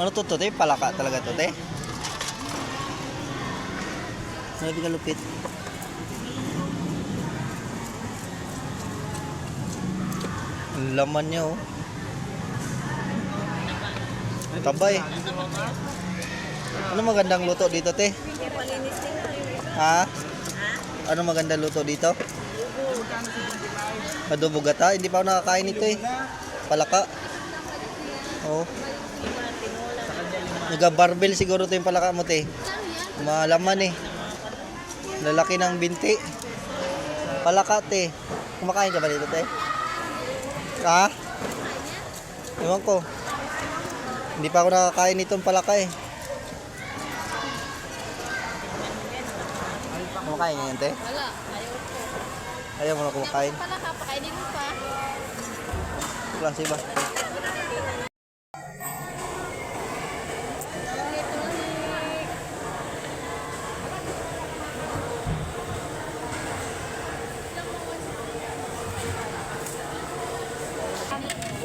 Ano to to, te? Palaka talaga to, te? Grabe ka lupit. Laman niya, oh. Tabay. Ano magandang luto dito, te? Ha? Ano magandang luto dito? Adobo gata? Hindi pa ako nakakain nito eh. Palaka. Oh. Naga-barbell siguro to yung palaka mo, te. Malaman eh. Lalaki ng binti. Palaka, te. Kumakain ka ba dito, te? Ha? Ewan ko. Hindi pa ako nakakain nitong palaka eh. Kumakain ngayon, te? Wala, ayaw ko. Ayaw mo na kumakain. Pala ka, pakainin mo pa.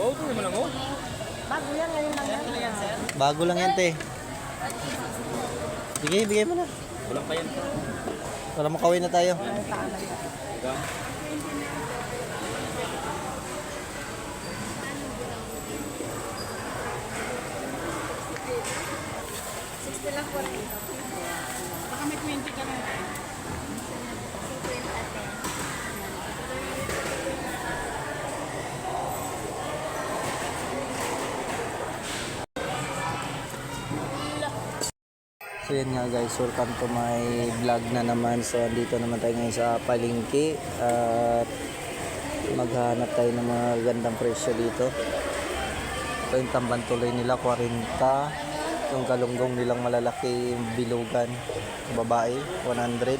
Klase ba? Bago yan, ngayon lang yan. Bago lang yan, te. Bigay, bigay mo na. Wala pa yan. Para makawin na tayo. Baka may 20 ka na. So nga guys, welcome to my vlog na naman. So andito naman tayo ngayon sa palengke at maghanap tayo ng mga gandang presyo dito. Ito yung tamban tuloy nila, 40. Yung galunggong nilang malalaki, yung bilugan, babae, 100.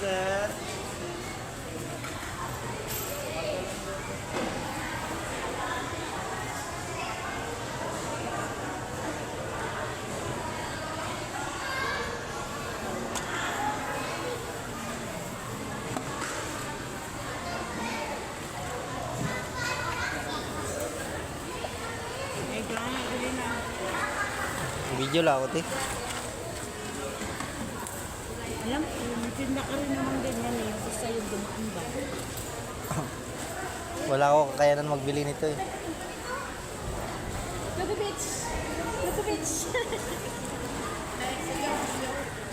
Hey, sir. Video lang ako, te. Alam ko, natinda ka rin naman ganyan eh. Basta yung dumaan ba? Wala ako kakayanan magbili nito eh. Look at bitch! Look at bitch!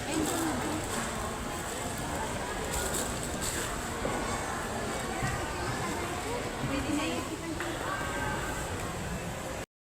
Ayun,